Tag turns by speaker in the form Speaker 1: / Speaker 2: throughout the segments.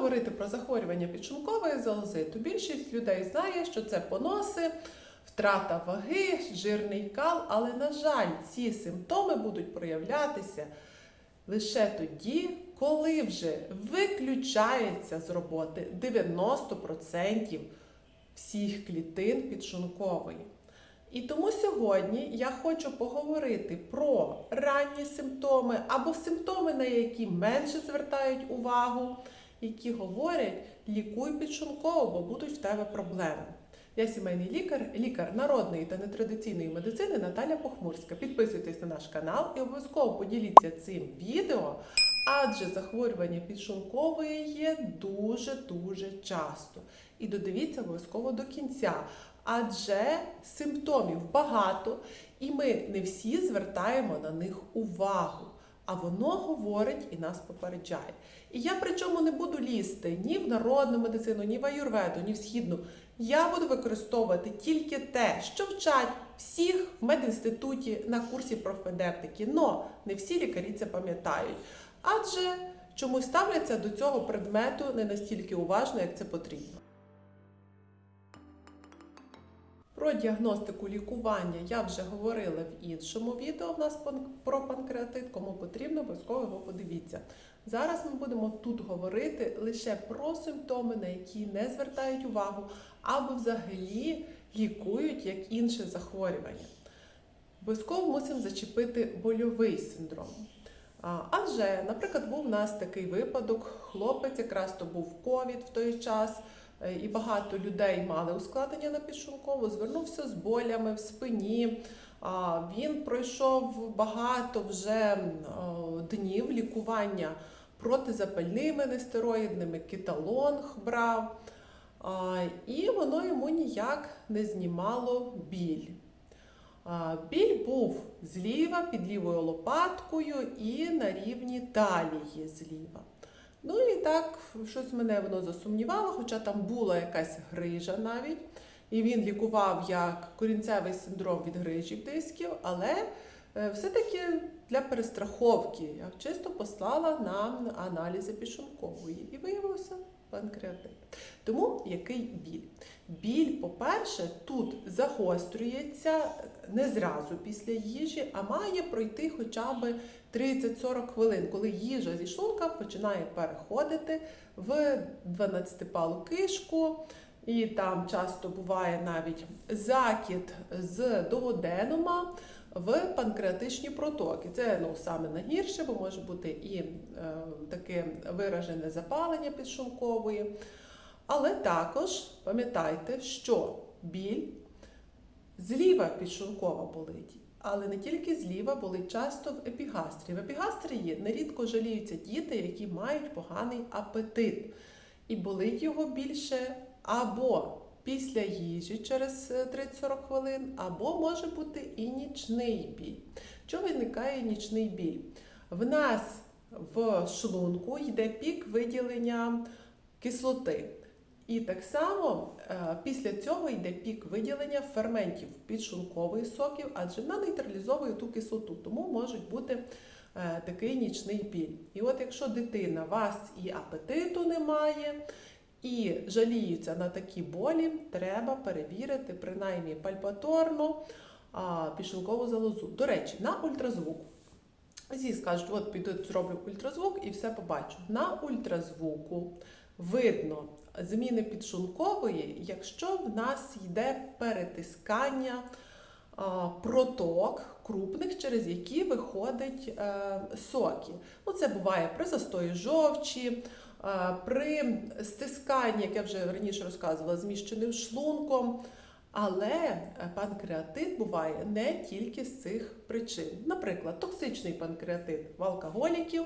Speaker 1: говорити про захворювання підшлункової залози, то більшість людей знає, що це поноси, втрата ваги, жирний кал, але, на жаль, ці симптоми будуть проявлятися лише тоді, коли вже виключається з роботи 90% всіх клітин підшлункової. І тому сьогодні я хочу поговорити про ранні симптоми або симптоми, на які менше звертають увагу, які говорять лікуй підшлунково, бо будуть в тебе проблеми. Я сімейний лікар, лікар народної та нетрадиційної медицини Наталя Похмурська. Підписуйтесь на наш канал і обов'язково поділіться цим відео, адже захворювання підшлункової є дуже-дуже часто. І додивіться обов'язково до кінця, адже симптомів багато, і ми не всі звертаємо на них увагу. А воно говорить і нас попереджає. І я причому не буду лізти ні в народну медицину, ні в аюрведу, ні в східну. Я буду використовувати тільки те, що вчать всіх в медінституті на курсі профпедевтики. Но не всі лікарі це пам'ятають. Адже чомусь ставляться до цього предмету не настільки уважно, як це потрібно. Про діагностику лікування я вже говорила в іншому відео в нас про панкреатит. Кому потрібно, обов'язково його подивіться. Зараз ми будемо тут говорити лише про симптоми, на які не звертають увагу, або взагалі лікують як інше захворювання. Обов'язково мусимо зачепити больовий синдром. Адже, наприклад, був у нас такий випадок, хлопець якраз то був ковід в той час, і багато людей мали ускладнення на підшлункову, звернувся з болями в спині. Він пройшов багато вже днів лікування протизапальними нестероїдними, кіталонг брав, і воно йому ніяк не знімало біль. Біль був зліва під лівою лопаткою і на рівні талії зліва. Ну і так, щось мене воно засумнівало, хоча там була якась грижа навіть. І він лікував як корінцевий синдром від грижів дисків, але е, все-таки для перестраховки я чисто послала на аналізи пішункової. і виявився панкреатит. Тому який біль? Біль, по-перше, тут загострюється не зразу після їжі, а має пройти хоча б 30-40 хвилин, коли їжа зі шлунка починає переходити в 12-палу кишку. І там часто буває навіть закид з дуоденума в панкреатичні протоки. Це ну, саме найгірше, бо може бути і е, таке виражене запалення підшлункової. Але також пам'ятайте, що біль зліва підшлункова болить, але не тільки зліва болить часто в епігастрії. В епігастрії нерідко жаліються діти, які мають поганий апетит, і болить його більше або після їжі через е, 30-40 хвилин, або може бути і нічний біль. Чого виникає нічний біль? В нас в шлунку йде пік виділення кислоти. І так само е, після цього йде пік виділення ферментів підшлункових соків, адже вона нейтралізовує ту кислоту, тому можуть бути е, такий нічний біль. І от якщо дитина вас і апетиту немає, і жаліються на такі болі, треба перевірити принаймні пальпаторно а, підшлункову залозу. До речі, на ультразвук. Зі скажуть, от піду зроблю ультразвук і все побачу. На ультразвуку видно зміни підшлункової, якщо в нас йде перетискання а, проток крупних, через які виходять е, соки. Ну, це буває при застої жовчі, при стисканні, як я вже раніше розказувала, зміщеним шлунком. Але е, панкреатит буває не тільки з цих причин. Наприклад, токсичний панкреатит в алкоголіків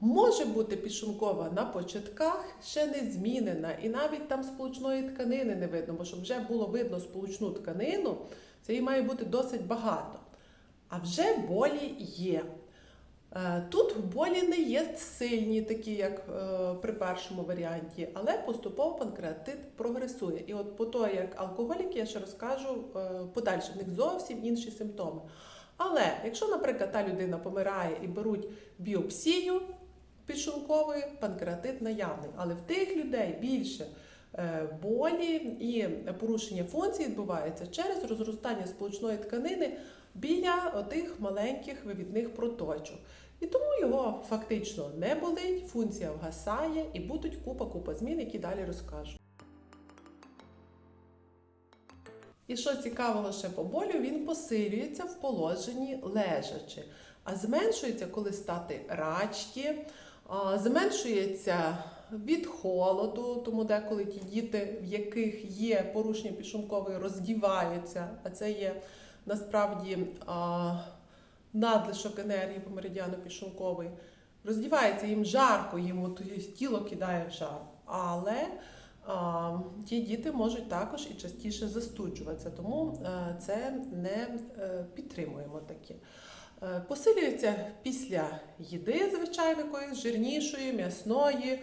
Speaker 1: може бути підшлункова на початках, ще не змінена, і навіть там сполучної тканини не видно, бо щоб вже було видно сполучну тканину, це її має бути досить багато. А вже болі є. Е, Тут болі не є сильні, такі як е, при першому варіанті, але поступово панкреатит прогресує. І от по то, як алкоголіки, я ще розкажу е, подальше, в них зовсім інші симптоми. Але якщо, наприклад, та людина помирає і беруть біопсію підшлункової панкреатит наявний. Але в тих людей більше болі і порушення функцій відбувається через розростання сполучної тканини біля отих маленьких вивідних проточок. І тому його фактично не болить, функція вгасає і будуть купа-купа змін, які далі розкажу. І що цікавого ще по болю, він посилюється в положенні лежачи, а зменшується, коли стати рачки, зменшується від холоду, тому деколи ті діти, в яких є порушення підшлункової, роздіваються, а це є насправді надлишок енергії по меридіану підшлунковий. Роздівається їм жарко, їм от тіло кидає в жар. Але а, ті діти можуть також і частіше застуджуватися, тому е, це не е, підтримуємо таке. Посилюється після їди, звичайно, якоїсь жирнішої, м'ясної,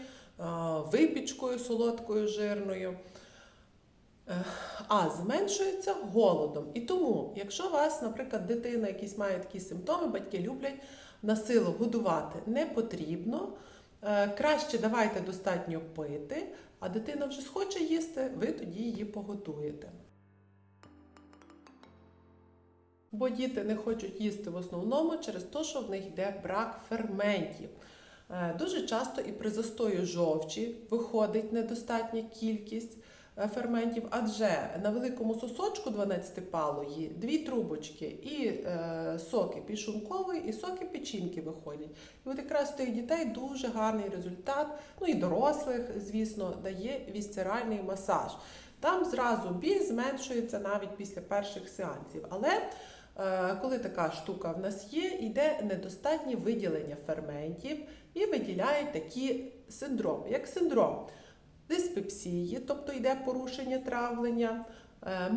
Speaker 1: випічкою солодкою жирною. А зменшується голодом. І тому, якщо у вас, наприклад, дитина якісь має такі симптоми, батьки люблять на силу годувати не потрібно. Е, Краще давайте достатньо пити, а дитина вже схоче їсти, ви тоді її погодуєте. Бо діти не хочуть їсти в основному через те, що в них йде брак ферментів. Е, Дуже часто і при застою жовчі виходить недостатня кількість ферментів, адже на великому сосочку 12-палої дві трубочки і е, соки підшлункової, і соки печінки виходять. І от якраз у тих дітей дуже гарний результат, ну і дорослих, звісно, дає вісцеральний масаж. Там зразу біль зменшується навіть після перших сеансів. Але е, коли така штука в нас є, йде недостатнє виділення ферментів і виділяють такі синдроми, як синдром диспепсії, тобто йде порушення травлення, е,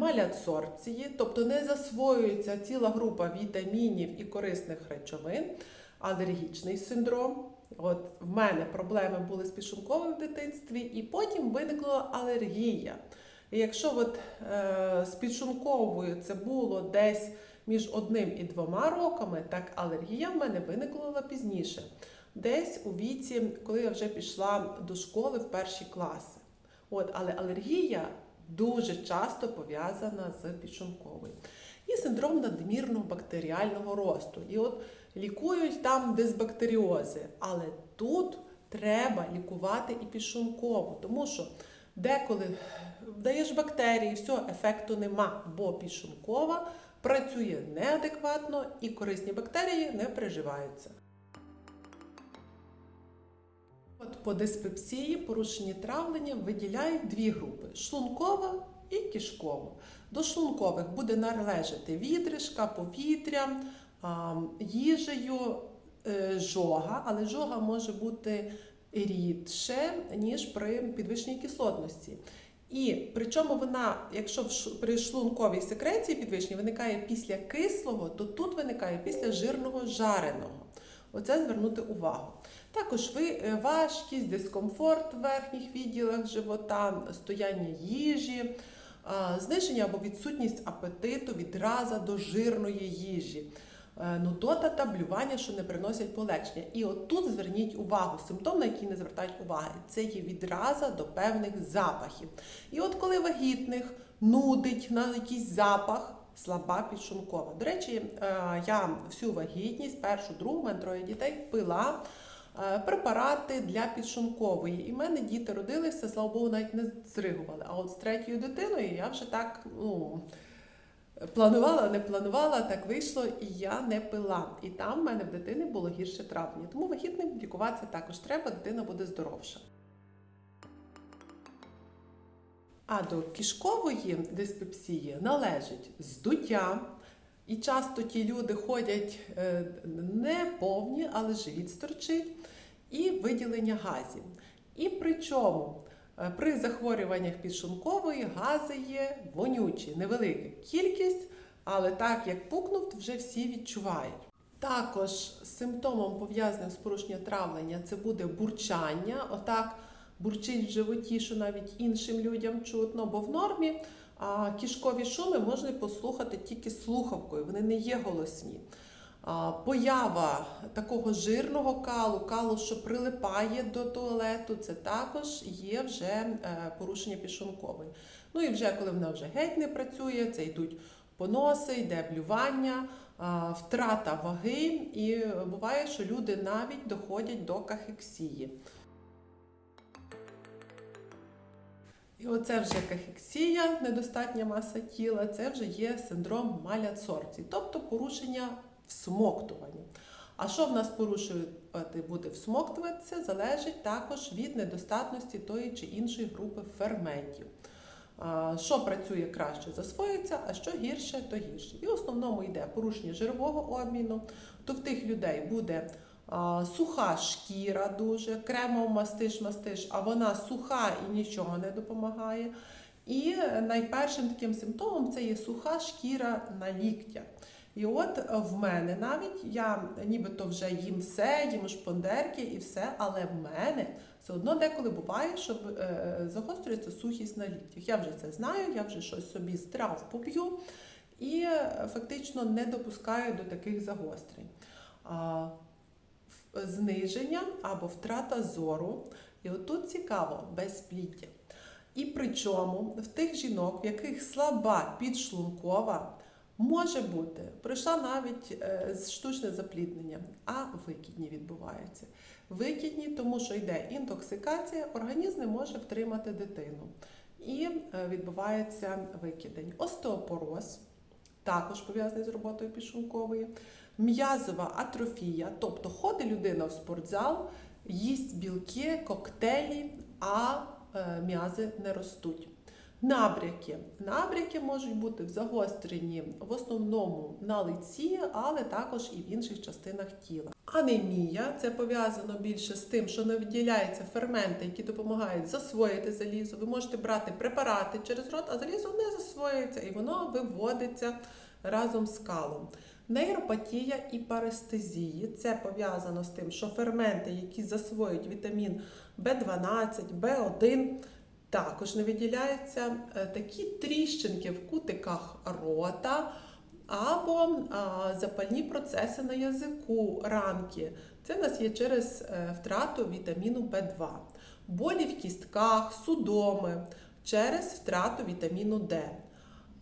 Speaker 1: тобто не засвоюється ціла група вітамінів і корисних речовин, алергічний синдром. От в мене проблеми були з підшлунковим в дитинстві, і потім виникла алергія. І якщо от, е, з підшлунковою це було десь між одним і двома роками, так алергія в мене виникла пізніше, десь у віці, коли я вже пішла до школи в перші класи. От, але алергія дуже часто пов'язана з підшлунковою. І синдром надмірного бактеріального росту. І от лікують там дисбактеріози, але тут треба лікувати і підшлункову, тому що деколи даєш бактерії, все, ефекту нема, бо підшлункова працює неадекватно і корисні бактерії не приживаються. По диспепсії, порушенні травлення виділяють дві групи: шлункова і кишкова. До шлункових буде належати відрижка, повітря, їжею, е, жога, але жога може бути рідше, ніж при підвищеній кислотності. І причому вона, якщо при шлунковій секреції підвищеній виникає після кислого, то тут виникає після жирного жареного. Оце звернути увагу. Також е, важкість, дискомфорт в верхніх відділах живота, стояння їжі, зниження або відсутність апетиту, відраза до жирної їжі. Е, Нудота та блювання, що не приносять полегшення. І от тут зверніть увагу, симптом, на який не звертають уваги, це є відраза до певних запахів. І от коли вагітних нудить на якийсь запах, слаба підшлункова. До речі, е, я всю вагітність, першу, другу, мене троє дітей, пила препарати для підшлункової. І в мене діти родилися, слава Богу, навіть не зригували. А от з третьою дитиною я вже так, ну. Планувала, не планувала, так вийшло, і я не пила. І там в мене в дитини було гірше травлення. Тому вагітним лікуватися також треба, дитина буде здоровша. А до кишкової диспепсії належить здуття. І часто ті люди ходять е, не повні, але живіт сторчить, і виділення газів. І причому е, при захворюваннях підшлункової гази є вонючі, невелика кількість, але так як пукнув, вже всі відчувають. Також симптомом пов'язаним з порушенням травлення це буде бурчання. Отак бурчить в животі, що навіть іншим людям чутно, бо в нормі а, кишкові шуми можна послухати тільки слухавкою, вони не є голосні. Поява такого жирного калу, калу, що прилипає до туалету, це також є вже е, порушення підшлункової. Ну і вже коли вона вже геть не працює, це йдуть поноси, йде блювання, втрата ваги, і буває, що люди навіть доходять до кахексії. І оце вже кахексія, недостатня маса тіла, це вже є синдром маляцорції, тобто порушення всмоктування. А що в нас порушувати буде всмоктуватися, залежить також від недостатності тої чи іншої групи ферментів. Що працює краще, засвоюється, а що гірше, то гірше. І в основному йде порушення жирового обміну, то в тих людей буде суха шкіра дуже, кремом мастиш, мастиш, а вона суха і нічого не допомагає. І найпершим таким симптомом це є суха шкіра на ліктях. І от в мене навіть я нібито вже їм все, їм шпондерки і все, але в мене все одно деколи буває, що е, загострюється сухість на ліктях. Я вже це знаю, я вже щось собі з трав поп'ю і е, фактично не допускаю до таких загострень. Зниження або втрата зору. І отут цікаво безпліддя. І причому в тих жінок, в яких слаба підшлункова, може бути, пройшла навіть е, штучне запліднення, а викидні відбуваються. Викидні, тому що йде інтоксикація, організм не може втримати дитину. І е, відбувається викидень. Остеопороз, також пов'язаний з роботою підшлункової, м'язова атрофія, тобто ходить людина в спортзал, їсть білки, коктейлі, а е, м'язи не ростуть. Набряки. Набряки можуть бути загострені в основному на лиці, але також і в інших частинах тіла. Анемія це пов'язано більше з тим, що не виділяються ферменти, які допомагають засвоїти залізо. Ви можете брати препарати через рот, а залізо не засвоюється і воно виводиться разом з калом. Нейропатія і парестезії це пов'язано з тим, що ферменти, які засвоюють вітамін В12, В1, також не виділяються Е, такі тріщинки в кутиках рота або запальні процеси на язику, ранки. Це в нас є через е, втрату вітаміну В2, болі в кістках, судоми через втрату вітаміну Д.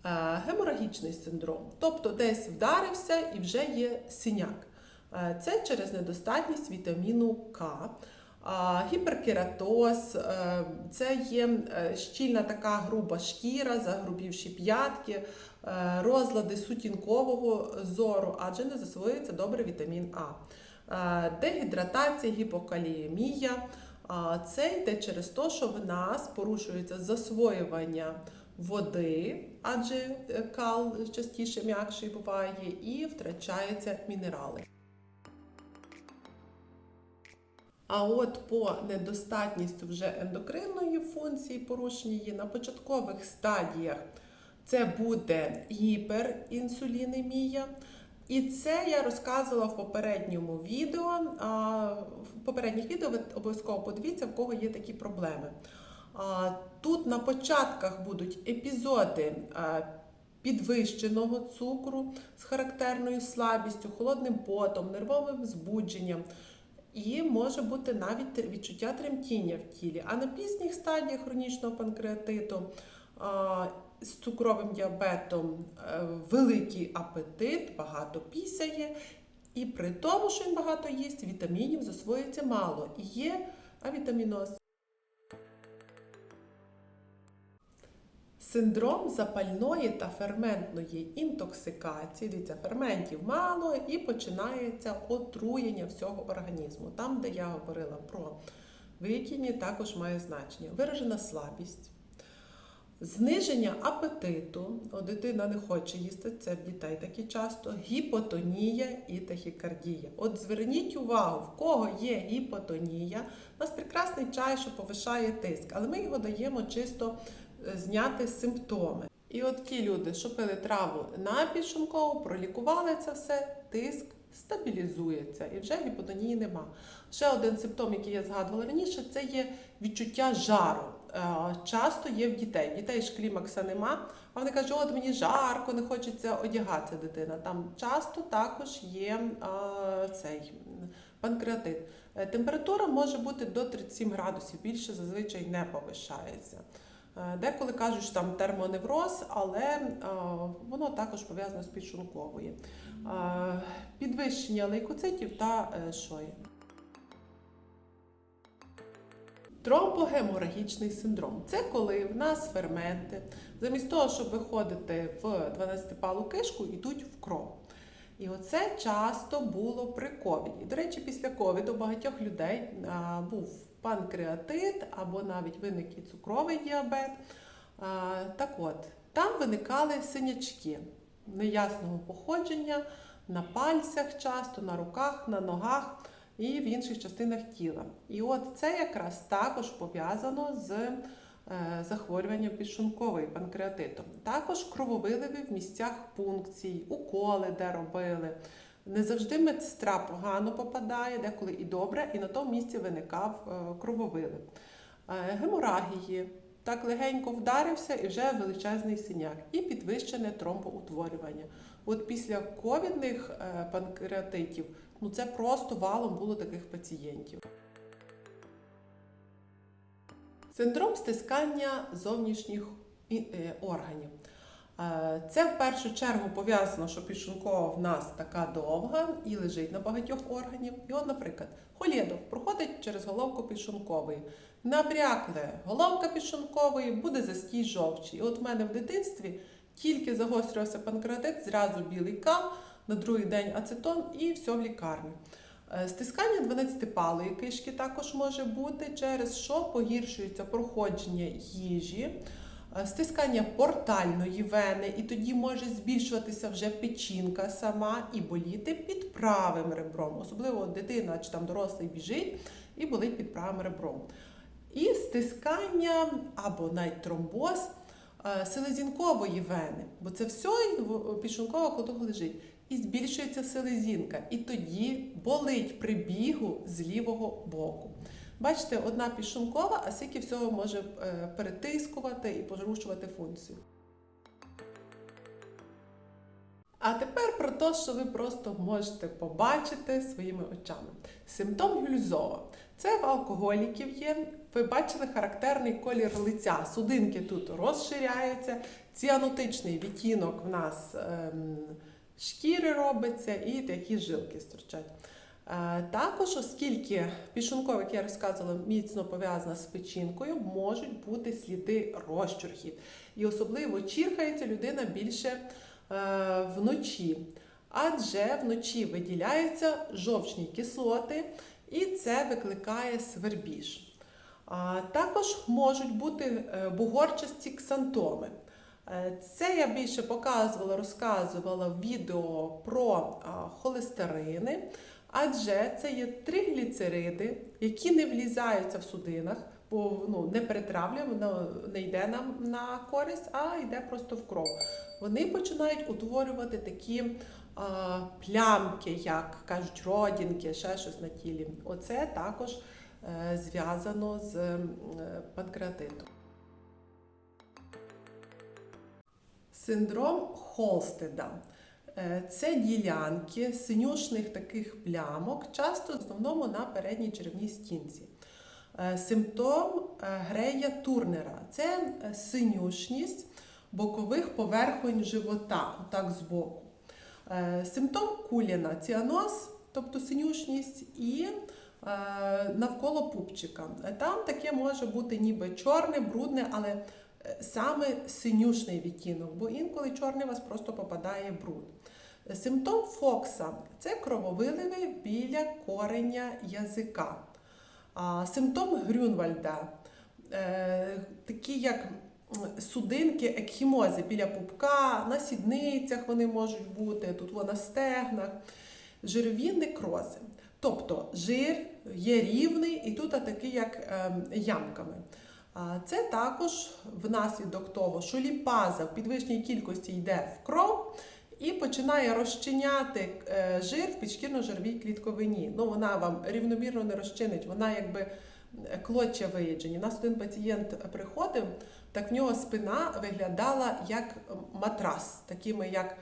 Speaker 1: Е, Геморагічний синдром, тобто десь вдарився і вже є синяк. Е, Це через недостатність вітаміну К. Гіперкератоз е, це є щільна така груба шкіра, загрубівші п'ятки, розлади сутінкового зору, адже не засвоюється добре вітамін А. Дегідратація, гіпокаліємія. Це йде через те, що в нас порушується засвоювання води, адже е, кал частіше м'якший буває, і втрачаються мінерали. А от по недостатністю вже ендокринної функції порушення на початкових стадіях це буде гіперінсулінемія. І це я розказувала в попередньому відео. В попередніх відео ви обов'язково подивіться, в кого є такі проблеми. Тут на початках будуть епізоди підвищеного цукру з характерною слабістю, холодним потом, нервовим збудженням. І може бути навіть відчуття тремтіння в тілі. А на пізніх стадіях хронічного панкреатиту з цукровим діабетом е, великий апетит, багато пісяє. І при тому, що він багато їсть, вітамінів засвоюється мало. І є авітаміноз. Синдром запальної та ферментної інтоксикації. Дивіться, ферментів мало і починається отруєння всього організму. Там, де я говорила про викидні, також має значення. Виражена слабість, зниження апетиту. О, дитина не хоче їсти, це в дітей такі часто, гіпотонія і тахікардія. От зверніть увагу, в кого є гіпотонія. У нас прекрасний чай, що повишає тиск, але ми його даємо чисто зняти симптоми. І от ті люди, що пили траву на підшумкову, пролікували це все, тиск стабілізується і вже гіпотонії нема. Ще один симптом, який я згадувала раніше, це є відчуття жару. е, часто є в дітей. Дітей ж клімакса нема, а вони кажуть, от мені жарко, не хочеться одягатися дитина. Там часто також є е, цей панкреатит. Е, Температура може бути до 37 градусів, більше зазвичай не повишається. Е, Деколи кажуть, що там термоневроз, але е, воно також пов'язано з підшлунковою. Е, Підвищення лейкоцитів та шої. Тромбогеморагічний синдром це коли в нас ферменти, замість того, щоб виходити в 12-палу кишку, йдуть в кров. І оце часто було при ковіді. До речі, після ковіду багатьох людей був панкреатит або навіть виник і цукровий діабет. Так от, там виникали синячки неясного походження на пальцях, часто на руках, на ногах і в інших частинах тіла. І от це якраз також пов'язано з е, захворюванням підшлункової панкреатитом. Також крововиливи в місцях пункцій, уколи, де робили. Не завжди медсестра погано попадає, деколи і добре, і на тому місці виникав е, крововилив. Е, Геморагії. Так легенько вдарився і вже величезний синяк, і підвищене тромбоутворювання. От після ковідних е, панкреатитів ну це просто валом було таких пацієнтів. Синдром стискання зовнішніх органів. Е, Це в першу чергу пов'язано, що підшлункова в нас така довга і лежить на багатьох органів. І от, наприклад, холєдок проходить через головку підшлункової. Набрякне головка підшлункової, буде застій жовчі. І от в мене в дитинстві тільки загострювався панкреатит, зразу білий кал, на другий день ацетон і все в лікарню. Е, Стискання 12-палої кишки також може бути, через що погіршується проходження їжі, стискання портальної вени, і тоді може збільшуватися вже печінка сама і боліти під правим ребром. Особливо дитина чи там дорослий біжить і болить під правим ребром. І стискання або навіть тромбоз е, селезінкової вени, бо це все в- підшлункова колотуга лежить. І збільшується селезінка, і тоді болить при бігу з лівого боку. Бачите, одна підшлункова, а скільки всього може е, перетискувати і порушувати функцію. А тепер про те, що ви просто можете побачити своїми очами. Симптом Гюльзова. Це в алкоголіків є. Ви бачили характерний колір лиця. Судинки тут розширяються, ціанотичний відтінок в нас ем, шкіри робиться і такі жилки стирчать. Е, Також, оскільки підшлункова, як я розказувала, міцно пов'язана з печінкою, можуть бути сліди розчурхів. І особливо чірхається людина більше е, вночі. Адже вночі виділяються жовчні кислоти, і це викликає свербіж. Також можуть бути е, бугорчасті ксантоми. Це я більше показувала, розказувала в відео про холестерини, адже це є тригліцериди, які не влізаються в судинах, бо ну, не перетравлює, воно не йде нам на користь, а йде просто в кров. Вони починають утворювати такі а, плямки, як кажуть, родінки, ще щось на тілі. Оце також е, зв'язано з е, панкреатитом. Синдром Холстеда. Е, Це ділянки синюшних таких плямок, часто в основному на передній черевній стінці. Е, Симптом е, Грея Турнера це синюшність бокових поверхонь живота, так збоку. Симптом Куліна ціаноз, тобто синюшність, і навколо пупчика. Там таке може бути ніби чорне, брудне, але саме синюшний відтінок, бо інколи чорний у вас просто попадає бруд. Симптом Фокса це крововиливи біля кореня язика. Симптом Грюнвальда е, такі як судинки, екхімози біля пупка, на сідницях вони можуть бути, тут на стегнах, жирові некрози. Тобто жир є рівний і тут такий як ем, ямками. Це також внаслідок того, що ліпаза в підвищеній кількості йде в кров і починає розчиняти е, жир в підшкірно-жировій клітковині. Ну, вона вам рівномірно не розчинить, вона якби е, клоччя виїджені. У нас один пацієнт приходив, так в нього спина виглядала як матрас, такими як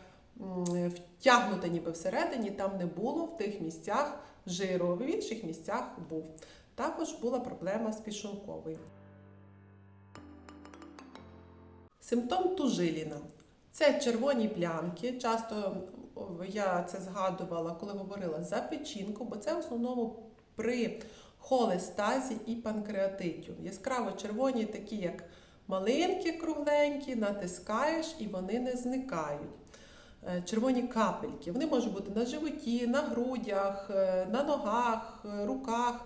Speaker 1: втягнута ніби всередині, там не було в тих місцях жиру, в інших місцях був. Також була проблема з пішунковою. Симптом тужиліна. Це червоні плямки. Часто я це згадувала, коли говорила за печінку, бо це в основному при холестазі і панкреатитю. Яскраво червоні, такі як малинки кругленькі, натискаєш і вони не зникають. Е, Червоні капельки. Вони можуть бути на животі, на грудях, е, на ногах, е, руках,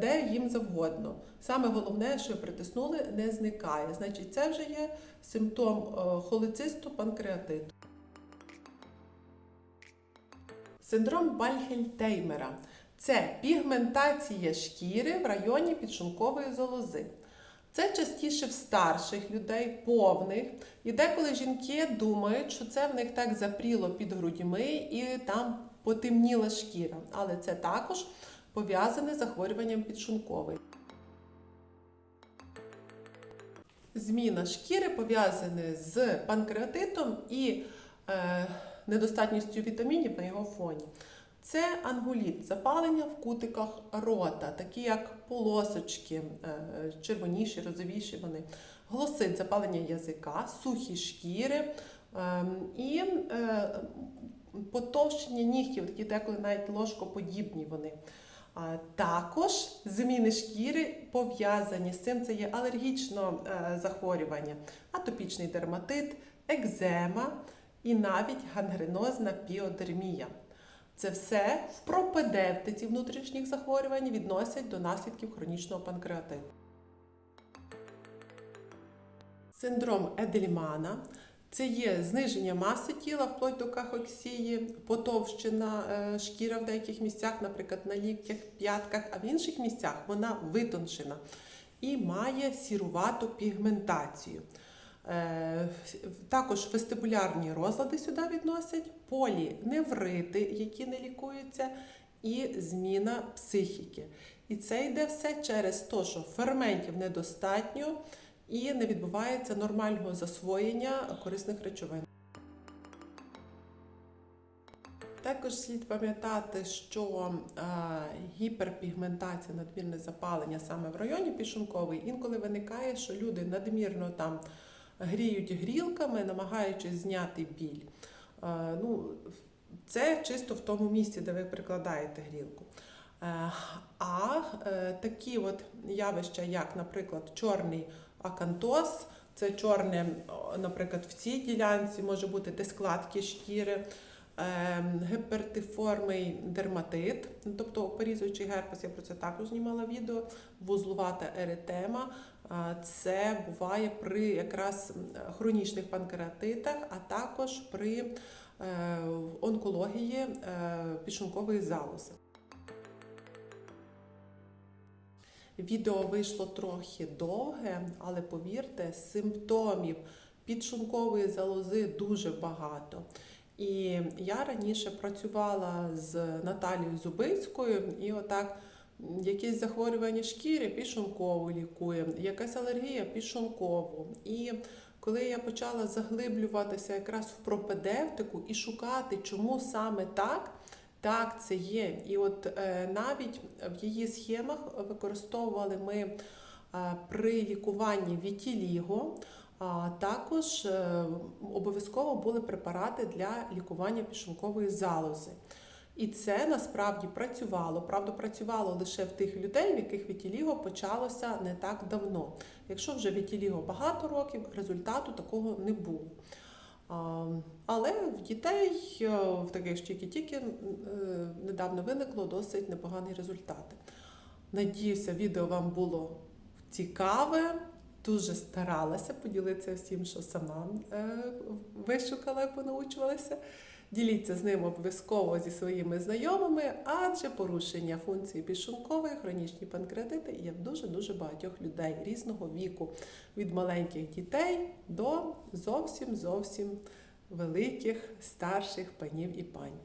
Speaker 1: де їм завгодно. Саме головне, що притиснули, не зникає. Значить, це вже є симптом е, холецисту панкреатиту. Синдром Бальгельтеймера це пігментація шкіри в районі підшумкової залози. Це частіше в старших людей, повних. І деколи жінки думають, що це в них так запріло під грудьми і там потемніла шкіра. Але це також пов'язане з захворюванням підшумкової. Зміна шкіри пов'язана з панкреатитом і е, недостатністю вітамінів на його фоні. Це ангуліт, запалення в кутиках рота, такі як полосочки, е, червоніші, розовіші вони, глосит, запалення язика, сухі шкіри е, і е, потовщення нігтів, такі деколи навіть ложкоподібні вони. Також зміни шкіри пов'язані з цим. Це є алергічне захворювання, атопічний дерматит, екзема і навіть гангренозна піодермія. Це все в пропедевтиці внутрішніх захворювань відносять до наслідків хронічного панкреатиту. Синдром Едельмана це є зниження маси тіла вплоть до кахексії, потовщена е, шкіра в деяких місцях, наприклад, на ліктях, п'ятках, а в інших місцях вона витончена і має сірувату пігментацію. Е, Також вестибулярні розлади сюди відносять, поліневрити, які не лікуються, і зміна психіки. І це йде все через те, що ферментів недостатньо і не відбувається нормального засвоєння корисних речовин. Також слід пам'ятати, що е, гіперпігментація, надмірне запалення саме в районі пішункової інколи виникає, що люди надмірно там гріють грілками, намагаючись зняти біль. Е, ну, це чисто в тому місці, де ви прикладаєте грілку. Е, А такі от явища, як, наприклад, чорний акантоз, це чорне, наприклад, в цій ділянці може бути де складки шкіри, е, дерматит, тобто порізуючий герпес, я про це також знімала відео, вузлувата еретема. Це буває при якраз хронічних панкреатитах, а також при е, онкології е, підшлункової залози. Відео вийшло трохи довге, але повірте, симптомів підшлункової залози дуже багато. І я раніше працювала з Наталією Зубицькою, і отак якісь захворювання шкіри підшлункову лікуємо, якась алергія підшлункову. І коли я почала заглиблюватися якраз в пропедевтику і шукати, чому саме так. Так, це є. І от е, навіть в її схемах використовували ми е, при лікуванні вітіліго, а також е, обов'язково були препарати для лікування підшлункової залози. І це насправді працювало. Правда, працювало лише в тих людей, в яких вітіліго почалося не так давно. Якщо вже вітіліго багато років, результату такого не було. Але в дітей, е, в таких що тільки-тільки е, недавно виникло досить непогані результати. Надіюся, відео вам було цікаве. Дуже старалася поділитися всім, що сама е, вишукала і понаучувалася. Діліться з ним обов'язково зі своїми знайомими, адже порушення функції підшумкової, хронічні панкреатити є в дуже-дуже багатьох людей різного віку, від маленьких дітей до зовсім зовсім великих старших панів і пань.